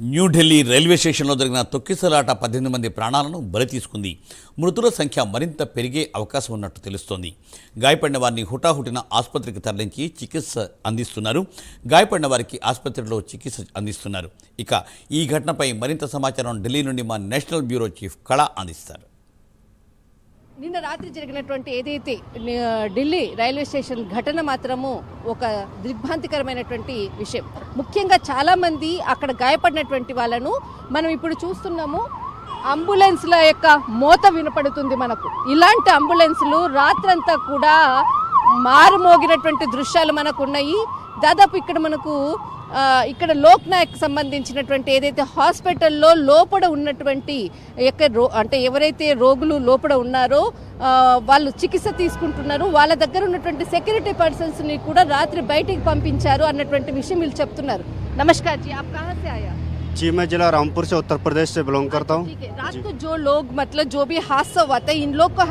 New Delhi railway స్టేషన్లో జరిగిన తొక్కిసలాట పద్దెనిమిది మంది ప్రాణాలను బలి తీసుకుంది మృతుల సంఖ్య మరింత పెరిగే అవకాశం ఉన్నట్టు తెలుస్తోంది. గాయపడిన వారిని హుటాహుటిన ఆసుపత్రికి తరలించి చికిత్స అందిస్తున్నారు. గాయపడిన వారికి ఆసుపత్రిలో చికిత్స అందిస్తున్నారు. ఇక ఈ ఘటనపై మరింత సమాచారం ఢిల్లీ నుండి మా నేషనల్ బ్యూరో చీఫ్ కళ అందిస్తారు. నిన్న రాత్రి జరిగినటువంటి ఏదైతే ఢిల్లీ రైల్వే స్టేషన్ ఘటన మాత్రము ఒక దిగ్భ్రాంతికరమైనటువంటి విషయం. ముఖ్యంగా చాలా మంది అక్కడ గాయపడినటువంటి వాళ్ళను మనం ఇప్పుడు చూస్తున్నాము. అంబులెన్స్ల యొక్క మోత వినపడుతుంది మనకు. ఇలాంటి అంబులెన్స్లు రాత్రంతా కూడా మారుమోగినటువంటి దృశ్యాలు మనకు ఉన్నాయి దాదాపు ఇక్కడ మనకు ఇక్కడ లోక్నాయక్ సంబంధించినటువంటి ఏదైతే హాస్పిటల్లో లోపల ఉన్నటువంటి అంటే ఎవరైతే రోగులు లోపల ఉన్నారో వాళ్ళు చికిత్స తీసుకుంటున్నారు. వాళ్ళ దగ్గర ఉన్నటువంటి సెక్యూరిటీ పర్సన్స్ని కూడా రాత్రి బయటికి పంపించారు అన్నటువంటి విషయం వీళ్ళు చెప్తున్నారు. నమస్కార్ జీ. ఆయా? कहाँ से రాంపూర్ जी मैं ప్రదేశ్ रामपुर से उत्तर प्रदेश से बिलोंग करता हूँ रात को जो लोग मतलब जो भी हादसा हुआ था इन लोग को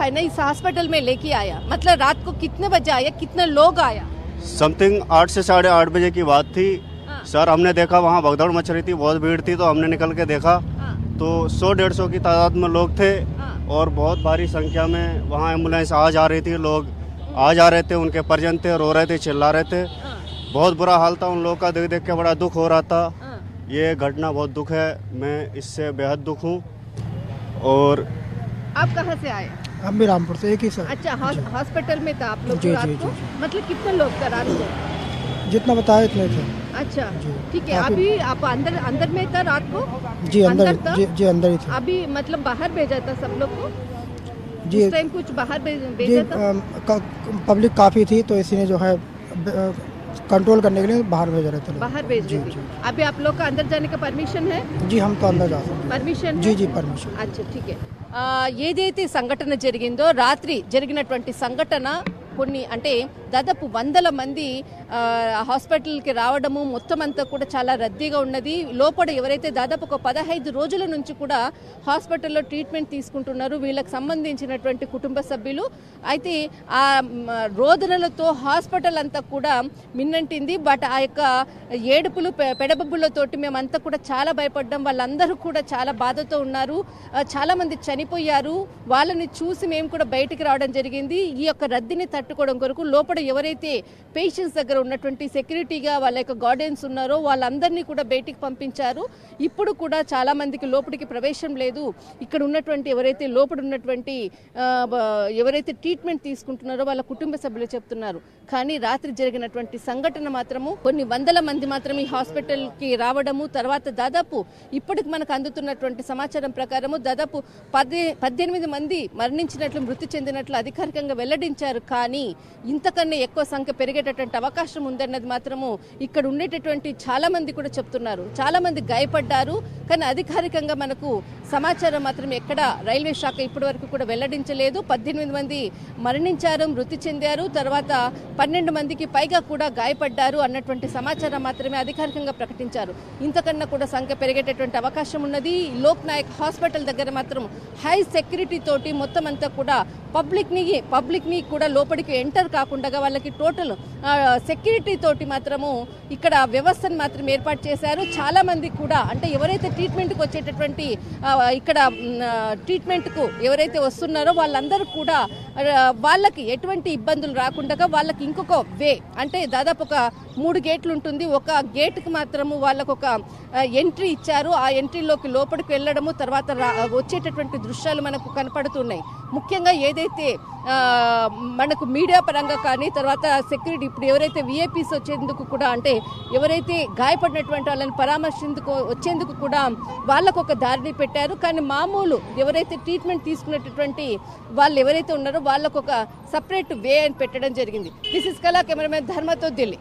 ఆయా? समथिंग आठ से साढ़े आठ बजे की बात थी। हाँ। सर हमने देखा वहाँ भगदड़ मच रही थी बहुत भीड़ थी तो हमने निकल के देखा। हाँ, तो सौ डेढ़ सौ की तादाद में लोग थे हाँ, और बहुत भारी संख्या में वहाँ एंबुलेंस आ जा रही थी। लोग आ जा रहे थे उनके परिजन थे रो रहे थे चिल्ला रहे थे। बहुत बुरा हाल था उन लोगों का देख देख के बड़ा दुख हो रहा था। ये घटना बहुत दुख है मैं इससे बेहद दुख हूँ। और आप कहाँ से आए? हम भी रामपुर से एक ही सर। अच्छा हॉस्पिटल में था आप लोग जी, रात जी, को? जी, मतलब कितने लोग थे रात को? जितना बताया इतने थे। अच्छा ठीक है अभी आप अंदर अंदर में था रात को? जी अंदर? जी, जी अंदर ही थे। अभी मतलब बाहर भेजा था सब लोग को? जी। टाइम कुछ बाहर भेजा था? पब्लिक काफ़ी थी तो इसी ने जो है कंट्रोल करने के लिए बाहर भेज रहे थे लोग। बाहर भेज जी दी जी अभी आप लोग का अंदर जाने का परमिशन है जी हम तो अंदर जा सकते పర్మిషన్ हैं जी जी परमिशन అచ్చా ఠీకే ఆ, ఏదైతే సంఘటన జరిగిందో రాత్రి జరిగినటువంటి సంఘటన కొన్ని అంటే దాదాపు వందల మంది హాస్పిటల్కి రావడము మొత్తం అంతా కూడా చాలా రద్దీగా ఉన్నది. లోపల ఎవరైతే దాదాపు ఒక పదహైదు రోజుల నుంచి కూడా హాస్పిటల్లో ట్రీట్మెంట్ తీసుకుంటున్నారు వీళ్ళకి సంబంధించినటువంటి కుటుంబ సభ్యులు. అయితే ఆ రోదనలతో హాస్పిటల్ అంతా కూడా మిన్నంటింది. బట్ ఆ యొక్క ఏడుపులు పెడబబ్బులతోటి మేమంతా కూడా చాలా భయపడ్డాం. వాళ్ళందరూ కూడా చాలా బాధతో ఉన్నారు. చాలామంది చనిపోయారు. వాళ్ళని చూసి మేము కూడా బయటికి రావడం జరిగింది. ఈ యొక్క రద్దీని తట్టు పట్టుకోవడం కొరకు లోపల ఎవరైతే పేషెంట్స్ దగ్గర ఉన్నటువంటి సెక్యూరిటీగా వాళ్ళ యొక్క గార్డెన్స్ ఉన్నారో వాళ్ళందరినీ కూడా బయటికి పంపించారు. ఇప్పుడు కూడా చాలా మందికి లోపలికి ప్రవేశం లేదు. ఇక్కడ ఉన్నటువంటి ఎవరైతే లోపల ఉన్నటువంటి ఎవరైతే ట్రీట్మెంట్ తీసుకుంటున్నారో వాళ్ళ కుటుంబ సభ్యులు చెప్తున్నారు. కానీ రాత్రి జరిగినటువంటి సంఘటన మాత్రము కొన్ని వందల మంది మాత్రం ఈ హాస్పిటల్కి రావడము తర్వాత దాదాపు ఇప్పటికి మనకు అందుతున్నటువంటి సమాచారం ప్రకారము దాదాపు పది పద్దెనిమిది మంది మరణించినట్లు మృతి చెందినట్లు అధికారికంగా వెల్లడించారు. కానీ ఇంతకన్నా ఎక్కువ సంఖ్య పెరిగేటటువంటి అవకాశం ఉందన్నది మాత్రము ఇక్కడ ఉండేటటువంటి చాలా మంది కూడా చెప్తున్నారు. చాలా మంది గాయపడ్డారు కానీ అధికారికంగా మనకు సమాచారం మాత్రం ఎక్కడ రైల్వే శాఖ ఇప్పటి వరకు కూడా వెల్లడించలేదు. పద్దెనిమిది మంది మరణించారు మృతి చెందారు తర్వాత పన్నెండు మందికి పైగా కూడా గాయపడ్డారు అన్నటువంటి సమాచారం మాత్రమే అధికారికంగా ప్రకటించారు. ఇంతకన్నా కూడా సంఖ్య పెరిగేటటువంటి అవకాశం ఉన్నది. లోక్ నాయక్ హాస్పిటల్ దగ్గర మాత్రం హై సెక్యూరిటీ తోటి మొత్తం అంతా కూడా పబ్లిక్ని పబ్లిక్ని కూడా లోపలికి ఎంటర్ కాకుండా వాళ్ళకి టోటల్ సెక్యూరిటీ తోటి మాత్రము ఇక్కడ వ్యవస్థను మాత్రం ఏర్పాటు చేశారు. చాలా మంది కూడా అంటే ఎవరైతే ట్రీట్మెంట్కి వచ్చేటటువంటి ఇక్కడ ట్రీట్మెంట్కు ఎవరైతే వస్తున్నారో వాళ్ళందరూ కూడా వాళ్ళకి ఎటువంటి ఇబ్బందులు రాకుండా వాళ్ళకి ఇంకొక వే అంటే దాదాపు ఒక మూడు గేట్లు ఉంటుంది ఒక గేట్కి మాత్రము వాళ్ళకు ఒక ఎంట్రీ ఇచ్చారు. ఆ ఎంట్రీలోకి లోపలికి వెళ్ళడము తర్వాత వచ్చేటటువంటి దృశ్యాలు మనకు కనపడుతున్నాయి. ముఖ్యంగా ఏదైతే మనకు మీడియా పరంగా కానీ తర్వాత సెక్యూరిటీ ఇప్పుడు ఎవరైతే విఐపీస్ వచ్చేందుకు కూడా అంటే ఎవరైతే గాయపడినటువంటి వాళ్ళని పరామర్శిందుకు వచ్చేందుకు కూడా వాళ్ళకు ఒక దారిని పెట్టారు. కానీ మామూలు ఎవరైతే ట్రీట్మెంట్ తీసుకునేటటువంటి వాళ్ళు ఎవరైతే ఉన్నారో వాళ్ళకు ఒక సపరేట్ వే అని పెట్టడం జరిగింది. దిస్ ఇస్ కళా కెమెరామెన్ ధర్మతో ఢిల్లీ